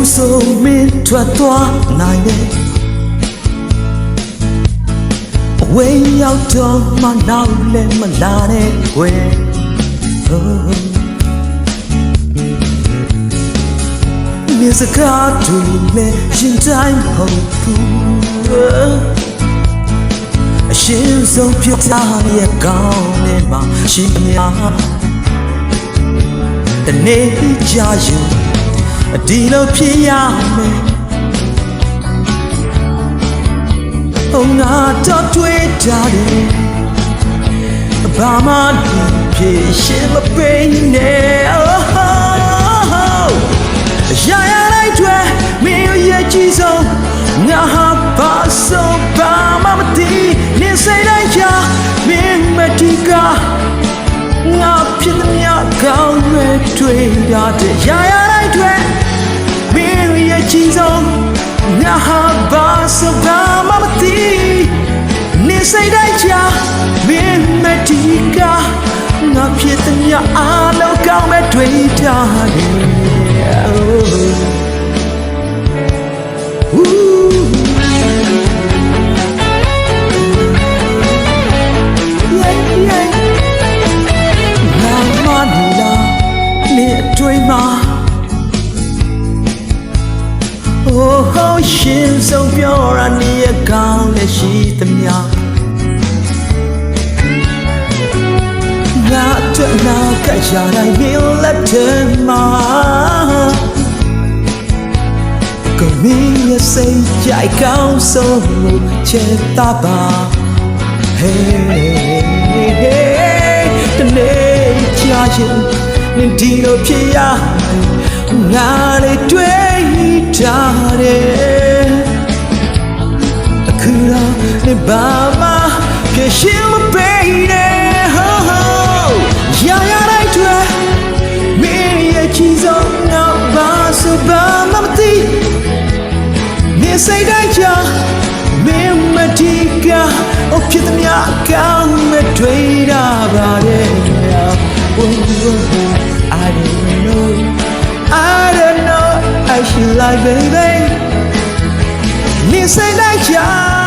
ဘူးဆိုမင်းထွက်သွားနိုင်တယ်အဝေးရောက်တော့မှနောက်လည်းမလာနဲ့ကွယ် Oh မြစကားတူနဲ့ရှင်တိုင်းဟုတ်ဘူးအရှင်ဆုံးပြတ်သားရဲ့ကောင်းနေမှာရှင်များတနေ့ကြာရင် ဒီလိုဖြစ်ရမယ်။哦，ငါတော့တွေ့တာတယ်ဘာမှဒီဖြစ်ရှင်မပေးနဲ့။ Oh ရရလိုက်တွေမင်းရဲ့ကြည့်ဆုံးငါဟာဘာဆိုဘာမှမသိနေစိတ်တိုင်းချမင်းမတီကငါဖြစ်သမျှကောင်းမဲ့တွေ့ရတဲ့ရရလိုက်တွေမင်းရဲ့ကြည့် ဆုံးငါဟာဘာဆိုဘာမှမသိနေစိတ်တိုင်းချမင်းမတီကငါဖြစ်သမျှအားလုံးကောင်းမဲ့တွေ့ရတယ်နာ ရှင်ဆုံးပြောရနေရကောင်းလည်းရှိသမျှငါတို့နာကရတိုင်းမြင်လက်ထဲမှာကိုမင်းရဲ့စိတ်ကြိုက်ကောင်းဆုံးလို့ချေတာပါ Hey, hey, တနေ့ကြာရင်နင်ဒီလိုဖြစ်ရငါလေးတွေ့ထားတယ် နေဘာမှပြရှင်းမပေးနဲ့ဟိုးဟိုးရရလိုက်တွေ့မင်းရဲ့ချီဆုံးတော့ဘာဆိုဘာမှမသိနေစိတ်တိုင်းချမင်းမတီကအဖြစ်သမျှကောင်းမဲ့တွေ့တာပါလေ Oh, I don't know I don't know I should like baby နေစိတ်တိုင်းချ